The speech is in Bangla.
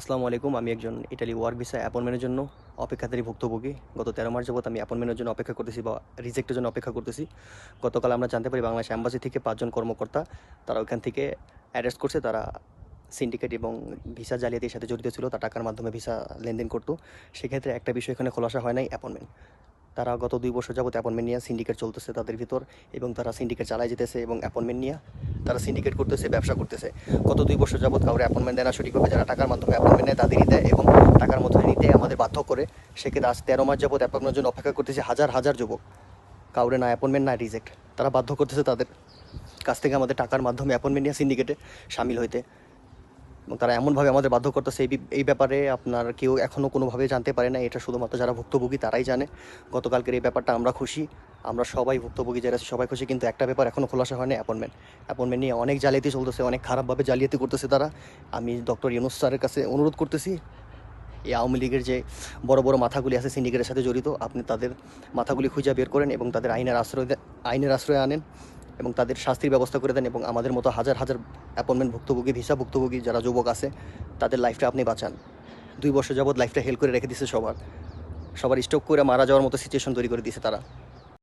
আসসালামু আলাইকুম, আমি একজন ইটালি ওয়ার্ক ভিসা অ্যাপয়েন্টমেন্টের জন্য অপেক্ষাধারী ভুক্তভোগী। গত তেরো মাস যাবত আমি অ্যাপয়েন্টমেন্টের জন্য অপেক্ষা করতেছি বা রিজেক্টের জন্য অপেক্ষা করতেছি। গতকাল আমরা জানতে পারি বাংলাদেশ অ্যাম্বাসি থেকে পাঁচজন কর্মকর্তা, তারা ওইখান থেকে অ্যারেস্ট করছে, তারা সিন্ডিকেট এবং ভিসা জালিয়াতির সাথে জড়িত ছিল তার টাকার মাধ্যমে ভিসা লেনদেন করতো। সেক্ষেত্রে একটা বিষয় এখানে খোলাসা হয় নাই অ্যাপয়েন্টমেন্ট তারা গত দুই বছর যাবত অ্যাপয়েন্টমেন্ট নিয়ে সিন্ডিকেট চলতেছে তাদের ভিতর এবং তারা সিন্ডিকেট চালায় যেতেছে এবং অ্যাপয়েন্টমেন্ট নিয়ে তারা সিন্ডিকেট করতেছে, ব্যবসা করতেছে। গত দুই বছর যাবত কাউরে অ্যাপয়েন্টমেন্ট দেয় না সঠিকভাবে, যারা টাকার মাধ্যমে অ্যাপয়েন্টমেন্ট নেয়, তাদেরই দেয় এবং টাকার মধ্যে নিতে আমাদের বাধ্য করে। সেক্ষেত্রে আজ তেরো মাস যাবত অ্যাপয়েন্টমেন্টের জন্য অপেক্ষা করতেছে হাজার হাজার যুবক। কাউরে না অ্যাপয়েন্টমেন্ট না রিজেক্ট তারা বাধ্য করতেছে তাদের কাছ থেকে আমাদের টাকার মাধ্যমে অ্যাপয়েন্টমেন্ট নিয়ে সিন্ডিকেটে সামিল হইতে। এবং তারা এমনভাবে আমাদের বাধ্য করতেছে, এই এই ব্যাপারে আপনার কেউ এখনও কোনোভাবে জানতে পারে না। এটা শুধুমাত্র যারা ভুক্তভোগী, তারাই জানে। গতকালকের এই ব্যাপারটা আমরা খুশি। আমরা সবাই ভুক্তভোগী যারা সবাই খুশি, কিন্তু একটা ব্যাপার এখনও খোলাসা হয়নি অ্যাপয়েন্টমেন্ট অ্যাপয়েন্টমেন্ট নিয়ে অনেক জালিয়াতি চলতেছে, অনেক খারাপভাবে জালিয়াতি করতেছে তারা। আমি ডক্টর ইউনুস স্যারের কাছে অনুরোধ করতেছি, এই আওয়ামী লীগের যে বড় বড় মাথাগুলি আছে সিন্ডিকেটের সাথে জড়িত, আপনি তাদের মাথাগুলি খুঁজে বের করেন এবং তাদের আইনের আশ্রয় আইনের আশ্রয় আনেন এবং তাদের শাস্তির ব্যবস্থা করে দেন এবং আমাদের মতো হাজার হাজার অ্যাপয়েন্টমেন্ট ভুক্তভোগী ভিসা ভুক্তভোগী যারা যুবক আছে, তাদের লাইফটা আপনি বাঁচান। দুই বছর যাবৎ লাইফটা হেল্প করে রেখে দিছে সবার। সবার স্টক করে মারা যাওয়ার মতো সিচুয়েশন তৈরি করে দিয়েছে তারা।